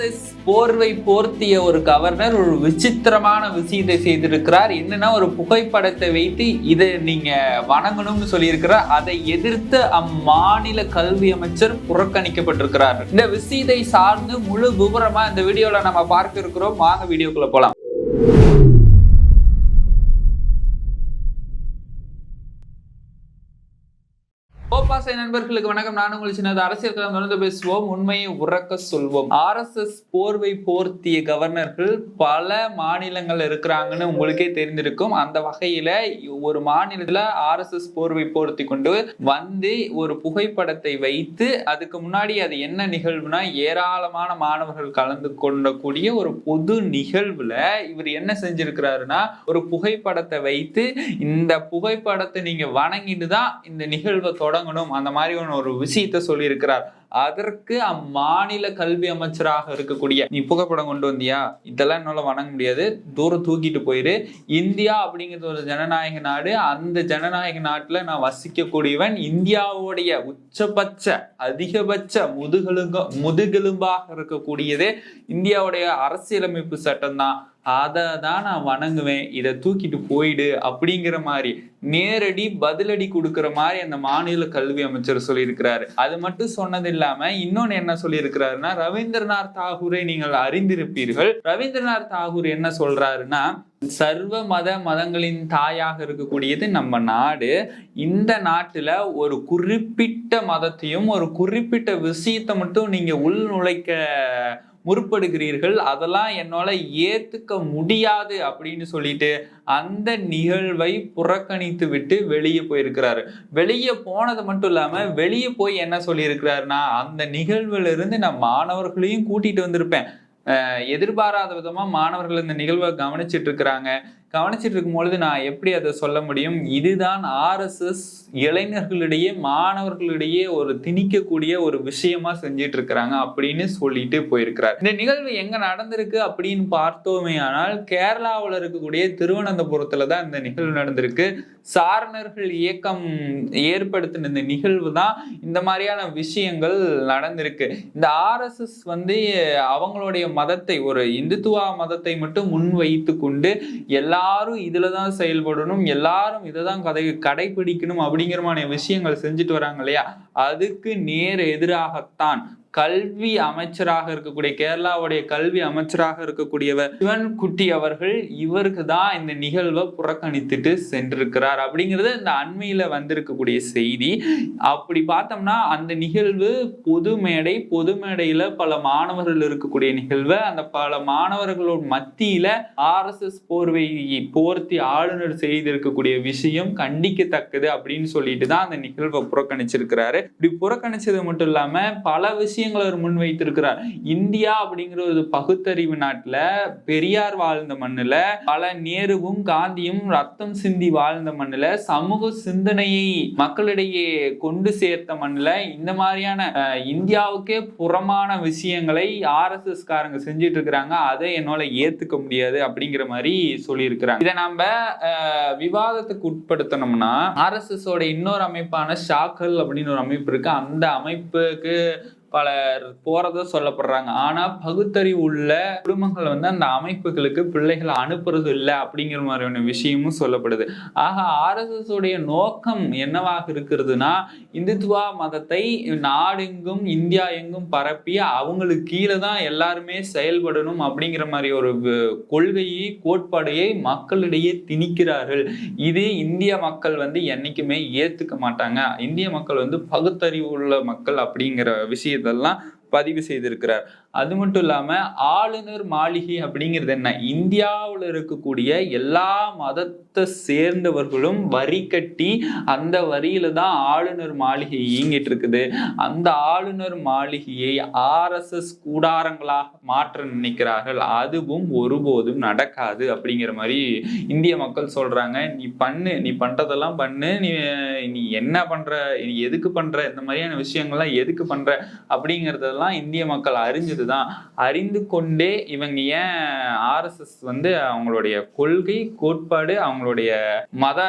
RSS போர்வை போர்த்திய ஒரு governor ஒரு விசித்திரமான விஷயத்தை செய்திருக்கிறார். என்னன்னா ஒரு புகைப்படத்தை வைத்து இதை நீங்க வணங்கணும்னு சொல்லியிருக்கிறார் அதை எதிர்த்து அம்மாநில கல்வி அமைச்சர் புறக்கணிக்கப்பட்டிருக்கிறார். இந்த விஷயத்தை சார்ந்து முழு விவரமா இந்த வீடியோல நம்ம பார்க்க இருக்கிறோம். வாங்க வீடியோக்குள்ள போலாம். கோபாசை நண்பர்களுக்கு வணக்கம். நான் உங்கள் சின்னது அரசியல் களம் தொடர்ந்து பேசுவோம். உண்மையை உறக்க சொல்வோம். ஆர்எஸ்எஸ் போர்வை போர்த்திய கவர்னர்கள் பல மாநிலங்கள் இருக்கிறாங்கன்னு உங்களுக்கே தெரிந்திருக்கும். அந்த வகையில ஒரு மாநிலத்துல ஆர்எஸ்எஸ் போர்வை போர்த்தி கொண்டு வந்து ஒரு புகைப்படத்தை வைத்து அதுக்கு முன்னாடி அது என்ன நிகழ்வுனா ஏராளமான மாணவர்கள் கலந்து கொள்ளக்கூடிய ஒரு பொது நிகழ்வுல இவர் என்ன செஞ்சிருக்கிறாருன்னா ஒரு புகைப்படத்தை வைத்து இந்த புகைப்படத்தை நீங்க வணங்கிட்டு தான் இந்த நிகழ்வை தொடங்கணும். அந்த மாதிரி ஒரு விஷயத்த சொல்லியிருக்கிறார். அதற்கு அம்மாநில கல்வி அமைச்சராக இருக்கக்கூடிய நீ புகைப்படம் கொண்டு வந்தியா? இதெல்லாம் என்னால் வணங்க முடியாது. தூரம் தூக்கிட்டு போயிரு. இந்தியா அப்படிங்கிறது ஒரு ஜனநாயக நாடு அந்த ஜனநாயக நாட்டில் நான் வசிக்கக்கூடியவன் இந்தியாவுடைய உச்சபட்ச அதிகபட்ச முதுகெலுங்க முதுகெலும்பாக இருக்கக்கூடியதே இந்தியாவுடைய அரசியலமைப்பு சட்டம் தான் அதை தான் நான் வணங்குவேன். இதை தூக்கிட்டு போயிடு அப்படிங்கிற மாதிரி நேரடி பதிலடி கொடுக்கிற மாதிரி அந்த மாநில கல்வி அமைச்சர் சொல்லியிருக்கிறாரு. அது மட்டும் சொன்னது இல்லாம இன்னொன்னு என்ன சொல்லியிருக்கிறாருன்னா ரவீந்திரநாத் தாகூரை நீங்கள் அறிந்திருப்பீர்கள். ரவீந்திரநாத் தாகூர் என்ன சொல்றாருன்னா சர்வ மத மதங்களின் தாயாக இருக்கக்கூடியது நம்ம நாடு. இந்த நாட்டுல ஒரு குறிப்பிட்ட மதத்தையும் ஒரு குறிப்பிட்ட விஷயத்தை மட்டும் நீங்க உள் நுழைக்க முற்படுகிறீர்கள். அதெல்லாம் என்னால் ஏற்றுக்க முடியாது அப்படின்னு சொல்லிட்டு அந்த நிகழ்வை புறக்கணித்து விட்டு வெளியே போயிருக்கிறாரு. வெளியே போனது மட்டும் இல்லாமல் வெளியே போய் என்ன சொல்லியிருக்கிறாருன்னா அந்த நிகழ்விலிருந்து நான் மாணவர்களையும் கூட்டிகிட்டு வந்திருப்பேன். எதிர்பாராத விதமாக மாணவர்கள் இந்த நிகழ்வை கவனிச்சிட்டு இருக்கிறாங்க. கவனிச்சிட்டு இருக்கும் பொழுது நான் எப்படி அதை சொல்ல முடியும்? இதுதான் ஆர்எஸ்எஸ் இளைஞர்களிடையே மாணவர்களிடையே ஒரு திணிக்கக்கூடிய ஒரு விஷயமா செஞ்சிட்டு இருக்கிறாங்க அப்படின்னு சொல்லிட்டு போயிருக்கிறார். இந்த நிகழ்வு எங்க நடந்திருக்கு அப்படின்னு பார்த்தோமே ஆனால் கேரளாவில் இருக்கக்கூடிய திருவனந்தபுரத்துல தான் இந்த நிகழ்வு நடந்திருக்கு. சாரணர்கள் இயக்கம் ஏற்படுத்தின இந்த நிகழ்வு தான் இந்த மாதிரியான விஷயங்கள் நடந்திருக்கு. இந்த ஆர்எஸ்எஸ் வந்து அவங்களுடைய மதத்தை ஒரு இந்துத்துவ மதத்தை மட்டும் முன் வைத்து கொண்டு எல்லாரும் இதில் தான் செயல்படணும் எல்லாரும் இதை தான் கதை கடைபிடிக்கணும் அப்படிங்கிற விஷயங்கள் செஞ்சுட்டு வராங்க இல்லையா? அதுக்கு நேர் எதிராகத்தான் கல்வி அமைச்சராக இருக்கக்கூடிய கேரளாவுடைய கல்வி அமைச்சராக இருக்கக்கூடியவர் சிவன் குட்டி அவர்கள் இவருக்கு தான் இந்த நிகழ்வை புறக்கணித்துட்டு சென்றிருக்கிறார் அப்படிங்கிறது இந்த அண்மையில வந்திருக்கக்கூடிய செய்தி. அப்படி பார்த்தோம்னா அந்த நிகழ்வு பொது மேடை பொது மேடையில பல மாணவர்கள் இருக்கக்கூடிய நிகழ்வு. அந்த பல மாணவர்களோட மத்தியில ஆர் எஸ் எஸ் போர்வை போர்த்தி ஆளுநர் செய்திருக்கக்கூடிய விஷயம் கண்டிக்கத்தக்கது அப்படின்னு சொல்லிட்டு தான் அந்த நிகழ்வை புறக்கணிச்சிருக்கிறாரு. இப்படி புறக்கணிச்சது மட்டும் இல்லாம பல விஷயம் விஷயங்களை அவர் முன்வைத்திருக்கிறார். இந்தியா அப்படிங்கிற ஒரு பகுத்தறிவு நாட்டுல பெரியார் வாழ்ந்த மண்ணுல பல நேருவும் காந்தியும் ரத்தம் சிந்தி வாழ்ந்த மண்ணுல சமூக சிந்தனையை மக்களிடையே கொண்டு சேர்த்த மண்ணுல இந்த மாதிரியான இந்தியாவுக்கே புறமான விஷயங்களை ஆர்எஸ்எஸ் காரங்க செஞ்சுட்டு இருக்கிறாங்க அதை என்னால ஏத்துக்க முடியாது அப்படிங்கிற மாதிரி சொல்லியிருக்கிறாங்க. இதை நம்ம விவாதத்துக்கு உட்படுத்தணும்னா ஆர்எஸ்எஸ் ஓட இன்னொரு அமைப்பான ஷாக்கல் அப்படின்னு ஒரு அமைப்பு இருக்கு. அந்த அமைப்புக்கு பலர் போறத சொல்லப்படுறாங்க. ஆனா பகுத்தறிவு உள்ள குடும்பங்கள் வந்து அந்த அமைப்புகளுக்கு பிள்ளைகளை அனுப்புறது இல்லை அப்படிங்கிற மாதிரியான விஷயமும் சொல்லப்படுது. ஆக ஆர்எஸ்எஸ் உடைய நோக்கம் என்னவாக இருக்கிறதுனா இந்துத்துவா மதத்தை நாடெங்கும் இந்தியா எங்கும் பரப்பி அவங்களுக்கு கீழே தான் எல்லாருமே செயல்படணும் அப்படிங்கிற மாதிரி ஒரு கொள்கையை கோட்பாடையை மக்களிடையே திணிக்கிறார்கள். இது இந்திய மக்கள் வந்து என்னைக்குமே ஏத்துக்க மாட்டாங்க. இந்திய மக்கள் வந்து பகுத்தறிவு உள்ள மக்கள் அப்படிங்கிற விஷயம் இதெல்லாம் பதிவு செய்திருக்கிறார். அது மட்டும் இல்லாம ஆளுநர் மாளிகை அப்படிங்கிறது என்ன? இந்தியாவில் இருக்கக்கூடிய எல்லா மதத்தை சேர்ந்தவர்களும் வரி கட்டி அந்த வரியில தான் ஆளுநர் மாளிகை இயங்கிட்டு இருக்குது. அந்த ஆளுநர் மாளிகையை ஆர்எஸ்எஸ் கூடாரங்களாக மாற்ற நினைக்கிறார்கள். அதுவும் ஒருபோதும் நடக்காது அப்படிங்கிற மாதிரி இந்திய மக்கள் சொல்றாங்க. நீ பண்ணு நீ பண்றதெல்லாம் பண்ணு நீ நீ என்ன பண்ற நீ எதுக்கு பண்ற இந்த மாதிரியான விஷயங்கள்லாம் எதுக்கு பண்ற அப்படிங்கறதெல்லாம் அப்படிங்கிறதெல்லாம் இந்திய மக்கள் இதுதான். அறிந்து கொண்டே இவங்க ஏன் ஆர்எஸ்எஸ் வந்து அவங்களுடைய கொள்கை கோட்பாடு அவங்களுடைய மத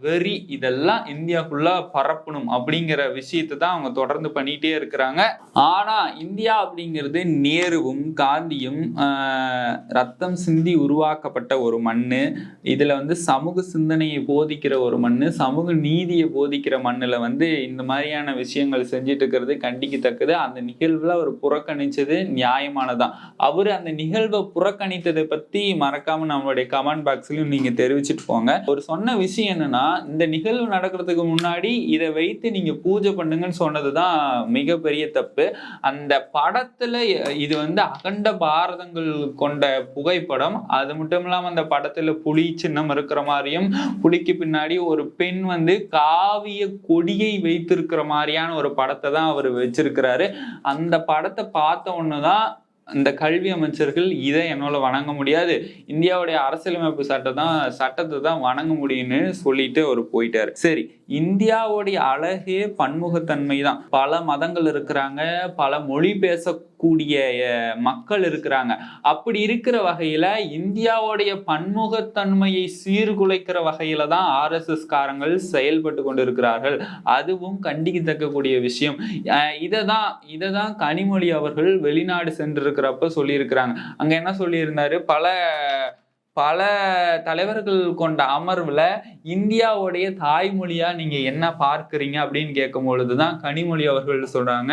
வெறி இதெல்லாம் இந்தியா ஃபுல்லா பரப்பணும் அப்படிங்கிற விஷயத்தை தான் அவங்க தொடர்ந்து பண்ணிட்டே இருக்கிறாங்க. ஆனா இந்தியா அப்படிங்கிறது நேருவும் காந்தியும் ஆஹ், ரத்தம் சிந்தி உருவாக்கப்பட்ட ஒரு மண்ணு. இதுல வந்து சமூக சிந்தனையை போதிக்கிற ஒரு மண்ணு. சமூக நீதியை போதிக்கிற மண்ணுல வந்து இந்த மாதிரியான விஷயங்கள் செஞ்சுட்டு இருக்கிறது கண்டிக்கத்தக்கது. அந்த நிகழ்வுல அவர் புறக்கணிச்சது நியாயமானதான். அவர் அந்த நிகழ்வை புறக்கணித்ததை பத்தி மறக்காம நம்மளுடைய கமெண்ட் பாக்ஸ்லயும் நீங்க தெரிவிச்சிட்டு போங்க. ஒரு சொன்ன விஷயம் என்னன்னா இந்த நிகழ்வு நடக்கிறதுக்கு முன்னாடி இதை வைத்து நீங்க பூஜை பண்ணுங்கன்னு சொன்னதுதான் மிகப்பெரிய தப்பு. அந்த படத்துல இது வந்து அகண்ட பாரதங்கள் கொண்ட புகைப்படம். அது மட்டும் இல்லாம அந்த படத்துல புலி சின்னம் இருக்கிற மாதிரியும் புலிக்கு பின்னாடி ஒரு பெண் வந்து காவிய கொடியை வைத்திருக்கிற மாதிரியான ஒரு படத்தை தான் அவர் வச்சிருக்கிறாரு. அந்த படத்தை பார்த்த தான் இந்த கல்வி அமைச்சர்கள் இதை என்னால வணங்க முடியாது. இந்தியாவுடைய அரசியலமைப்பு சட்டம் தான் சட்டத்தை தான் வணங்க முடியும்னு சொல்லிட்டு அவர் போயிட்டாரு. சரி இந்தியாவுடைய அழகே பன்முகத்தன்மை தான். பல மதங்கள் இருக்கிறாங்க பல மொழி பேச கூடிய மக்கள் இருக்கிறாங்க. அப்படி இருக்கிற வகையில இந்தியாவுடைய பன்முகத்தன்மையை சீர்குலைக்கிற வகையில தான் ஆர்எஸ்எஸ் காரங்கள் செயல்பட்டு கொண்டிருக்கிறார்கள். அதுவும் கண்டிக்கத்தக்கக்கூடிய விஷயம். இதை தான் இதை தான் கனிமொழி அவர்கள் வெளிநாடு சென்றிருக்கிறப்ப சொல்லியிருக்கிறாங்க. அங்க என்ன சொல்லியிருந்தாரு? பல பல தலைவர்கள் கொண்ட அமர்வுல இந்தியாவுடைய தாய்மொழியா நீங்க என்ன பார்க்குறீங்க அப்படின்னு கேட்கும் பொழுதுதான் கனிமொழி அவர்கள் சொல்றாங்க.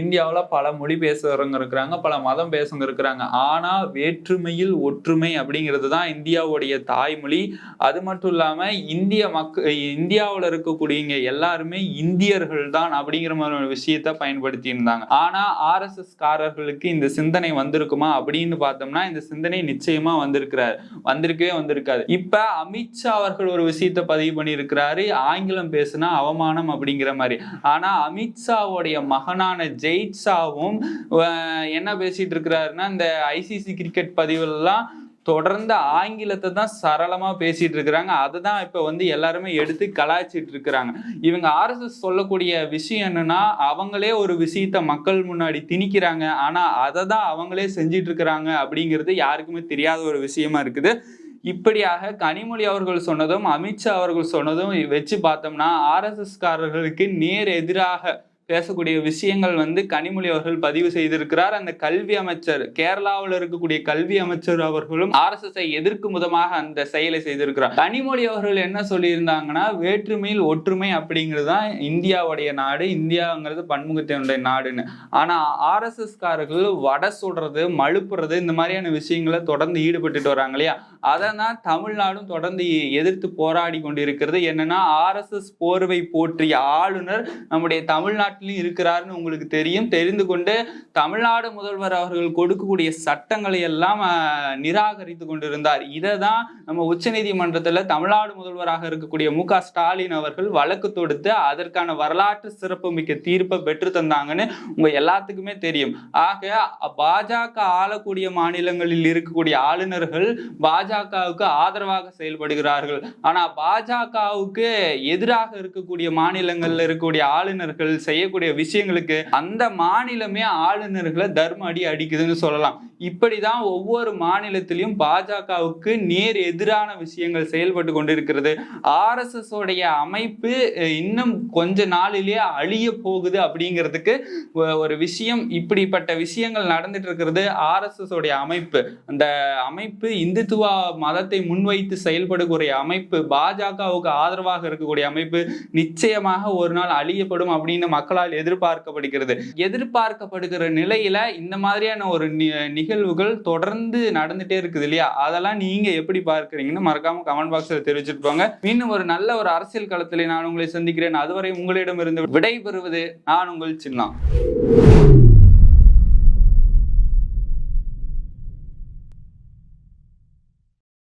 இந்தியாவில் பல மொழி பேசுறவங்க இருக்கிறாங்க பல மதம் பேசுங்க இருக்கிறாங்க. ஆனா வேற்றுமையில் ஒற்றுமை அப்படிங்கிறது தான் இந்தியாவுடைய தாய்மொழி. அது மட்டும் இல்லாம இந்திய மக்க இந்தியாவில் இருக்கக்கூடியவங்க எல்லாருமே இந்தியர்கள் தான் அப்படிங்கிற மாதிரி ஒரு விஷயத்த பயன்படுத்தி இருந்தாங்க ஆனா ஆர்எஸ்எஸ் காரர்களுக்கு இந்த சிந்தனை வந்திருக்குமா அப்படின்னு பார்த்தோம்னா இந்த சிந்தனை நிச்சயமா வந்திருக்கிறார். வந்திருக்கவே வந்திருக்காது. இப்ப அமித்ஷா அவர்கள் ஒரு விஷயத்த பதிவு பண்ணியிருக்கிறாரு. ஆங்கிலம் பேசுனா அவமானம் அப்படிங்கிற மாதிரி. ஆனா அமித்ஷாவுடைய மகனான ஜெயித்ஷாவும் அஹ், என்ன பேசிட்டு இருக்கிறாருன்னா இந்த ஐசிசி கிரிக்கெட் பதிவுலாம் தொடர்ந்து ஆங்கிலத்தை தான் சரளமாக பேசிட்டு இருக்கிறாங்க. அதை தான் இப்போ வந்து எல்லாருமே எடுத்து கலாய்ச்சிட்டு இருக்கிறாங்க. இவங்க ஆர்எஸ்எஸ் சொல்லக்கூடிய விஷயம் என்னன்னா அவங்களே ஒரு விஷயத்த மக்கள் முன்னாடி திணிக்கிறாங்க. ஆனால் அதை தான் அவங்களே செஞ்சிட்டு இருக்கிறாங்க அப்படிங்கிறது யாருக்குமே தெரியாத ஒரு விஷயமா இருக்குது. இப்படியாக கனிமொழி அவர்கள் சொன்னதும் அமித்ஷா அவர்கள் சொன்னதும் வச்சு பார்த்தோம்னா ஆர்எஸ்எஸ்காரர்களுக்கு நேர் எதிராக பேசக்கூடிய விஷயங்கள் வந்து கனிமொழி அவர்கள் பதிவு செய்திருக்கிறார். அந்த கல்வி அமைச்சர் கேரளாவில் இருக்கக்கூடிய கல்வி அமைச்சர் அவர்களும் ஆர்எஸ்எஸ் எதிர்க்கும் விதமாக அந்த செயலை செய்திருக்கிறார். கனிமொழி அவர்கள் என்ன சொல்லியிருந்தாங்கன்னா வேற்றுமையில் ஒற்றுமை அப்படிங்கிறது தான் இந்தியாவுடைய நாடு இந்தியாங்கிறது பன்முகத்தினுடைய நாடுன்னு. ஆனா ஆர்எஸ்எஸ் காரர்கள் வடை சுடுறது மழுப்புறது இந்த மாதிரியான விஷயங்களை தொடர்ந்து ஈடுபட்டுட்டு வராங்க இல்லையா? அதை தான் தமிழ்நாடும் தொடர்ந்து எதிர்த்து போராடி கொண்டிருக்கிறது. என்னன்னா ஆர்எஸ்எஸ் போர்வை போற்றிய ஆளுநர் நம்முடைய தமிழ்நாட்டிலும் இருக்கிறாருன்னு உங்களுக்கு தெரியும். தெரிந்து கொண்டு தமிழ்நாடு முதல்வர் அவர்கள் கொடுக்கக்கூடிய சட்டங்களை எல்லாம் நிராகரித்து கொண்டிருந்தார். இதை தான் நம்ம உச்சநீதிமன்றத்துல தமிழ்நாடு முதல்வராக இருக்கக்கூடிய மு க ஸ்டாலின் அவர்கள் வழக்கு தொடுத்து அதற்கான வரலாற்று சிறப்புமிக்க தீர்ப்பை பெற்று தந்தாங்கன்னு உங்க எல்லாத்துக்குமே தெரியும். ஆக பாஜக ஆளக்கூடிய மாநிலங்களில் இருக்கக்கூடிய ஆளுநர்கள் பாஜகவுக்கு ஆதரவாக செயல்படுகிறார்கள். ஆனா பாஜகவுக்கு எதிராக இருக்கக்கூடிய மாநிலங்கள்ல இருக்கக்கூடிய ஆளுநர்கள் செய்யக்கூடிய விஷயங்களுக்கு அந்த மாநிலமே ஆளுநர்களை தர்ம அடி அடிக்குதுன்னு சொல்லலாம். இப்படிதான் ஒவ்வொரு மாநிலத்திலையும் பாஜகவுக்கு நேர் எதிரான விஷயங்கள் செயல்பட்டு கொண்டிருக்கிறது. ஆர்எஸ்எஸ் உடைய அமைப்பு இன்னும் கொஞ்ச நாளிலேயே அழிய போகுது அப்படிங்கிறதுக்கு ஒரு விஷயம் இப்படிப்பட்ட விஷயங்கள் நடந்துட்டு இருக்கிறது ஆர்எஸ்எஸ் உடைய அமைப்பு. அந்த அமைப்பு இந்துத்துவ மதத்தை முன்வைத்து செயல்படக்கூடிய அமைப்பு பாஜகவுக்கு ஆதரவாக இருக்கக்கூடிய அமைப்பு நிச்சயமாக ஒரு நாள் அழியப்படும் அப்படின்னு மக்களால் எதிர்பார்க்கப்படுகிறது. எதிர்பார்க்கப்படுகிற நிலையில இந்த மாதிரியான ஒரு நி- நிகழ்வுகள் தொடர்ந்து நடந்துட்டே இருக்குது இல்லையா? அதெல்லாம் நீங்க எப்படி பார்க்கறீங்கன்னு மறக்காம கமெண்ட் பாக்ஸ்ல தெரிவிச்சிருப்பாங்க போங்க. மீண்டும் ஒரு நல்ல ஒரு அரசியல் களத்தில் நான் உங்களை சந்திக்கிறேன். அதுவரை உங்களிடமிருந்து இருந்து விடைபெறுவது நான் உங்கள் சின்னம்.